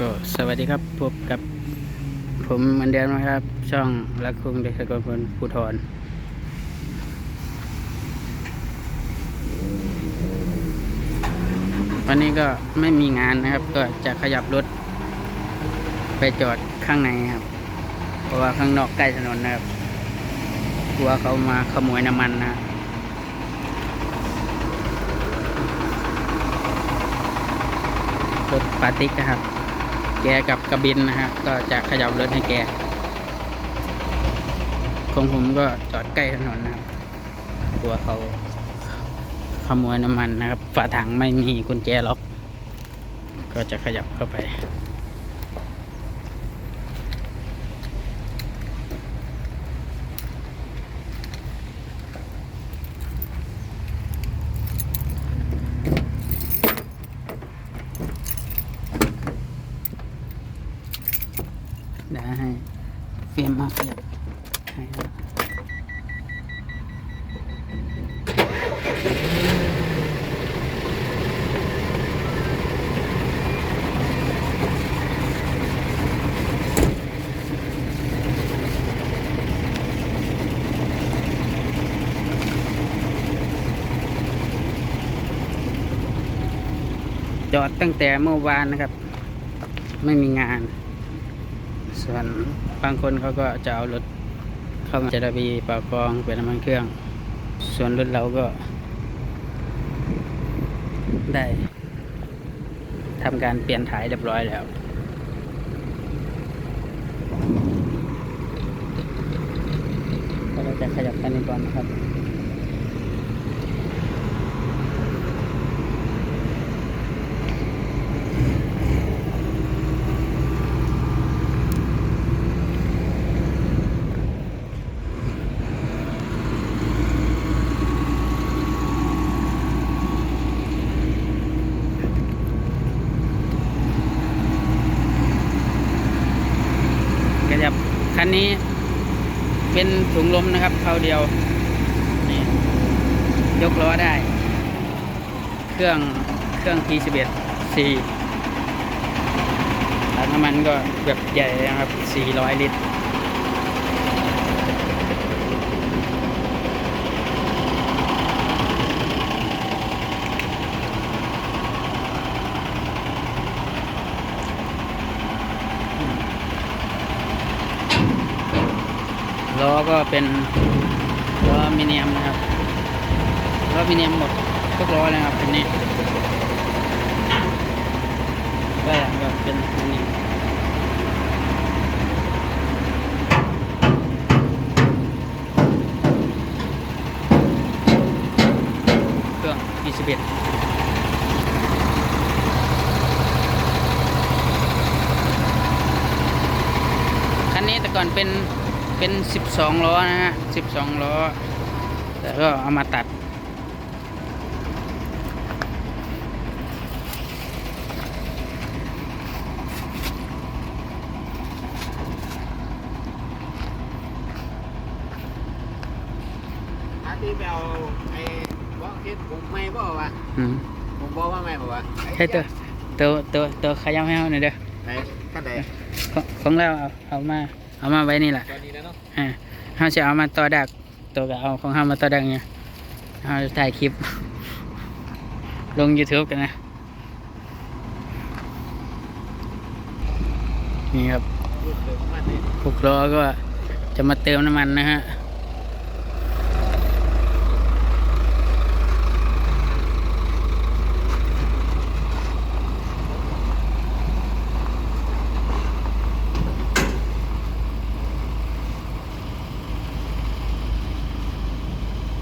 ก็สวัสดีครับพบกับผมเหมือนเดิมนะครับ ช่องรักคุงเด็กสกลพลภูทรวันนี้ก็ไม่มีงานนะครับ ก็จะขยับรถ ไปจอดข้างในครับ เพราะว่าข้างนอกใกล้ถนนนะครับกลัวเขามาขโมยน้ำมันนะรถปาติกนะครับ แกกับกระบินนะฮะก็จะขยับรถให้แกของผมก็จอดใกล้ถนนนะครับกลัวเขาขโมยน้ำมันนะครับ ฝาถังไม่มีกุญแจล็อก ก็จะขยับเข้าไป ได้ให้ ฟิล์มมาขยับให้นะจอดตั้งแต่เมื่อวานนะครับ ไม่มีงาน ส่วน บางคนเขาก็จะเอารถเข้ามาจระบีปากองเป็นน้ำมันเครื่อง ส่วนรถเราก็ได้ทำการเปลี่ยนถ่ายเรียบร้อยแล้วเราจะขยับกันนี้ก่อนนะครับ ครับคันนี้เป็นถุงลมนะครับเขาเดียวนี่ยกล้อได้ เครื่องเครื่อง P11 C ถังน้ำมันก็แบบใหญ่นะครับ 400 ลิตร ก็เป็นล้อมิเนียมนะครับล้อมิเนียมหมดทุกล้อเลยครับคันนี้ก็อย่างก็เป็นอลูมิเนียมเครื่อง 21คันนี้แต่ก่อนเป็น เป็น 12 ล้อนะฮะ 12 ล้อ แต่ก็เอามาตัดอาที่ไปเอาไอ้บอกคิดผมไม่บอกว่าอืมผมบอกว่าไม่บอกว่าใช่ตัวตัวตัวตัวขยับให้เขาหน่อยเด้อไหนขั้นไหนของของเราเอาเอามา เอามาไว้นี่แหละตอนนี้แล้วเนาะอ่าเขาจะเอามาต่อดักตัวก็เอาของเขามาต่อดักเนี่ยเขาจะถ่ายคลิป ลง YouTube กันนะ นี่ครับรูดเดิมมันนี่หกล้อก็จะมาเติมน้ำมันนะฮะ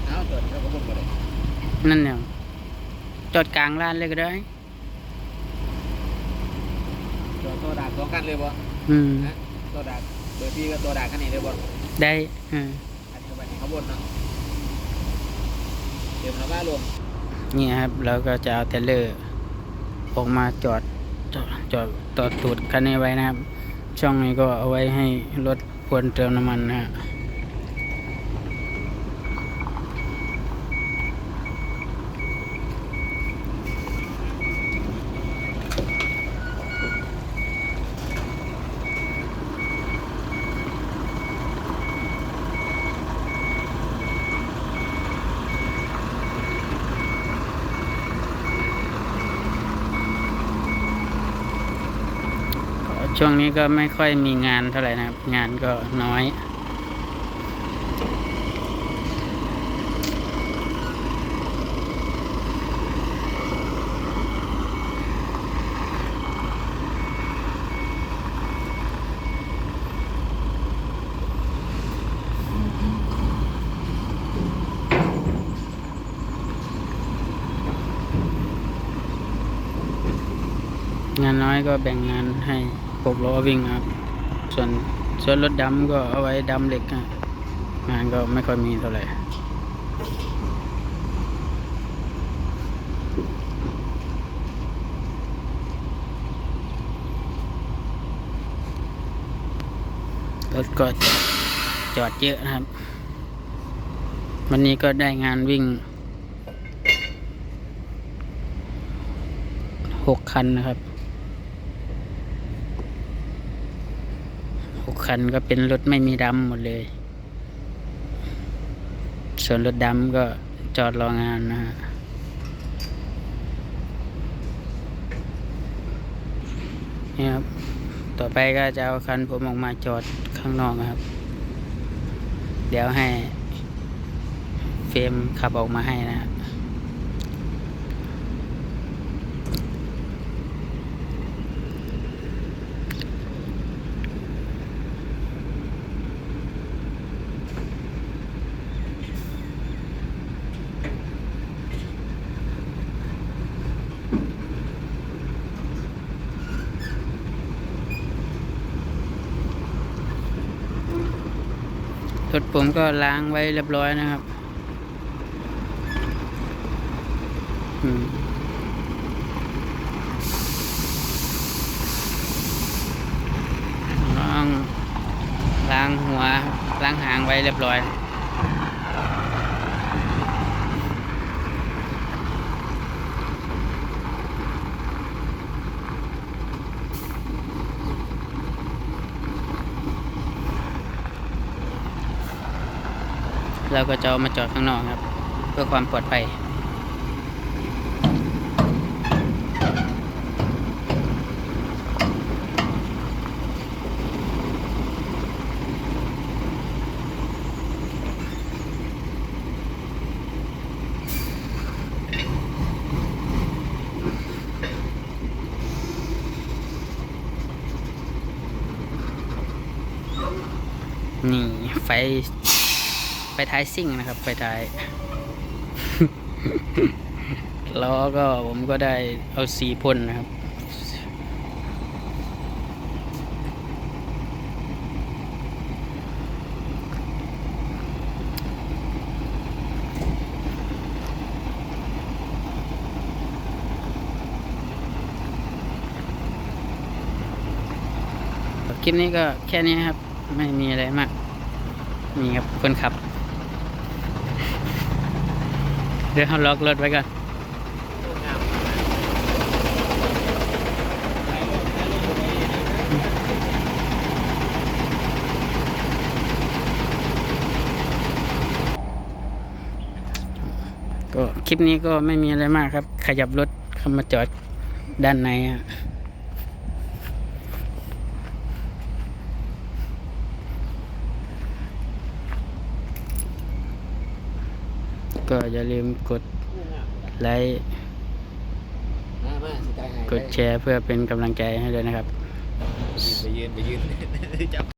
เอาเกิดแล้วก็บุกไปเลย นั่นเนี่ยจอดกลางร้านเลยก็ได้ตัวตัวดากสองกันเลยบ่อืมนะตัวดากเบอร์พี่ก็ตัวดากกันนี่เลยบ่ได้อ่าอันนี้ก็ไปนี่เขาบนเนาะเดี๋ยวมันว่าลงนี่ครับเราก็จะเอาเทรลเลอร์ออกมาจอดจอดจอดต่อตูดคันนี้ไว้นะครับ ช่องนี้ก็เอาไว้ให้รถควรเติมน้ำมันนะฮะ ช่วงนี้ก็ไม่ค่อยมีงานเท่าไหร่นะครับ งานก็น้อยงานน้อยก็แบ่งงานให้ หกล้อวิ่งครับ ส่วนส่วนรถดำก็เอาไว้ดำเหล็กนะงานก็ไม่ค่อยมีเท่าไหร่รถก็จอดเยอะนะครับ วันนี้ก็ได้งานวิ่งหกคันนะครับ หก คันก็เป็นรถไม่มีดำหมดเลย ส่วนรถดำก็จอดรองานนะฮะนี่ครับ ต่อไปก็จะเอาคันผมออกมาจอดข้างนอกครับ เดี๋ยวให้เฟรมขับออกมาให้นะครับ รถผมก็ล้างไว้เรียบร้อยนะครับล้างล้างหัวล้างหางไว้เรียบร้อย เราก็จะเอามาจอดข้างนอกครับ เพื่อความปลอดภัยนี่ไฟ ไฟท้ายซิ่งนะครับไฟท้ายล้อก็ผมก็ได้เอาสีพ่นนะครับ คลิปนี้ก็แค่นี้ครับ ไม่มีอะไรมาก นี่ครับคนขับ เดี๋ยวเราล็อกรถไว้ก่อนก็คลิปนี้ก็ไม่มีอะไรมากครับ ขยับรถเข้ามาจอดด้านในอะ ก็อย่าลืมกดไลค์มามาสิได้ให้กดแชร์เพื่อเป็นกำลังใจให้ด้วยนะครับ ไปยืนไปยืนจับ